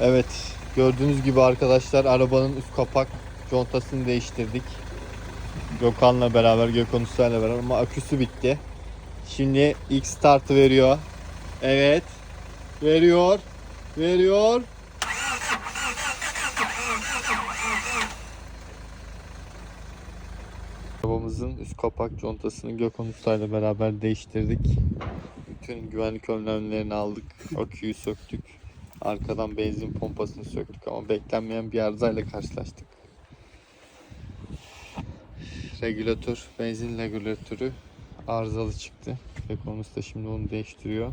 Evet gördüğünüz gibi arkadaşlar arabanın üst kapak contasını değiştirdik. Gökhan'la beraber, Gökhan Usta'yla beraber ama aküsü bitti. Şimdi ilk startı veriyor. Evet. Veriyor. Veriyor. Arabamızın üst kapak contasını Gökhan Usta'yla beraber değiştirdik. Bütün güvenlik önlemlerini aldık. Aküyü söktük. Arkadan benzin pompasını söktük ama beklenmeyen bir arızayla karşılaştık. Regülatör, benzin regülatörü arızalı çıktı. Gökhan Usta şimdi onu değiştiriyor.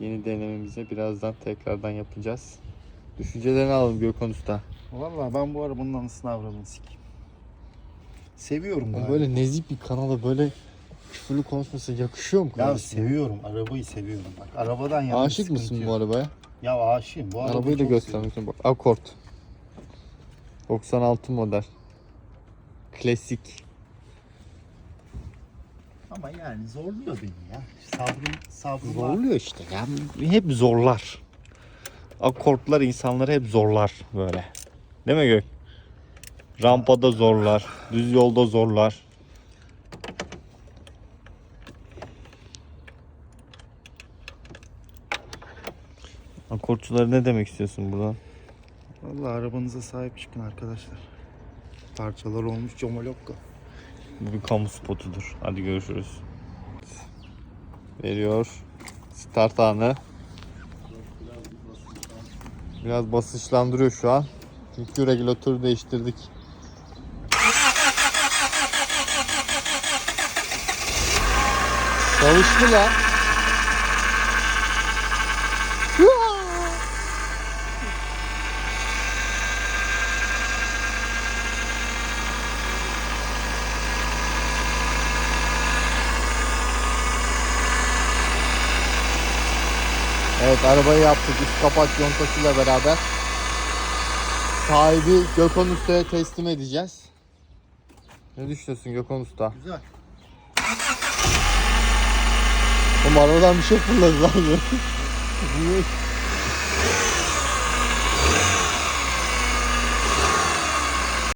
Yeni denememize birazdan tekrardan yapacağız. Düşüncelerini alalım Gökhan Usta. Vallahi ben bu arabanın anısını avradını sikeyim. Seviyorum galiba. böyle nezih bir kanala böyle küfürlü konuşması yakışıyor mu Ya kardeşim? seviyorum. Arabayı seviyorum. Bak arabadan yana Aşık mısın yok. bu arabaya? Ya aşığım. Bu arabayı, Arabayı da çok göstermek istiyorum. Bak Accord. 96 model. Klasik. Ama yani zorluyor beni ya. Sabrım, sabrım var. Zorluyor işte ya. Hep zorlar. Akordlar insanları hep zorlar böyle. Değil mi Gök? Rampada zorlar. Düz yolda zorlar. Akortçulara ne demek istiyorsun buradan? Vallahi arabanıza sahip çıkın arkadaşlar. Parçalar olmuş Comolokko. Bu bir kamu spotudur. Hadi görüşürüz. Veriyor. Start anı. Biraz basınçlandırıyor şu an. Çünkü regülatörü değiştirdik. Çalıştı lan. Evet arabayı yaptık üst kapak contasıyla beraber. Sahibi Gökhan Usta'ya teslim edeceğiz. Ne düşünüyorsun Gökhan Usta? Güzel. Oğlum arabadan bir şey fırladı lan.